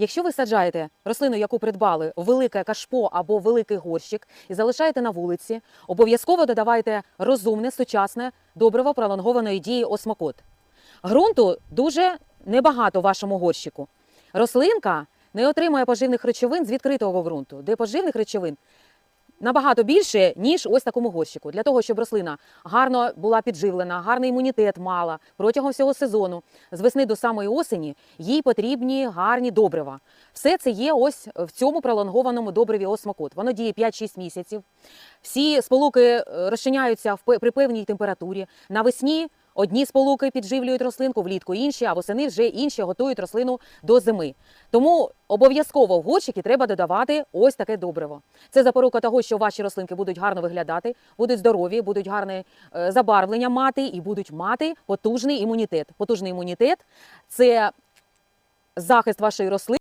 Якщо ви саджаєте рослину, яку придбали, велике кашпо або великий горщик і залишаєте на вулиці, обов'язково додавайте розумне, сучасне добриво пролонгованої дії осмокот. Ґрунту дуже небагато в вашому горщику. Рослинка не отримує поживних речовин з відкритого ґрунту, де поживних речовин набагато більше, ніж ось такому горщику. Для того, щоб рослина гарно була підживлена, гарний імунітет мала протягом всього сезону, з весни до самої осені, їй потрібні гарні добрива. Все це є ось в цьому пролонгованому добриві осмокот. Воно діє 5-6 місяців. Всі сполуки е, розчиняються при певній температурі. Навесні одні сполуки підживлюють рослинку, влітку інші, а восени вже інші готують рослину до зими. Тому обов'язково в горщики треба додавати ось таке добриво. Це запорука того, що ваші рослинки будуть гарно виглядати, будуть здорові, будуть гарне е, забарвлення мати і будуть мати потужний імунітет. Потужний імунітет це захист вашої рослини.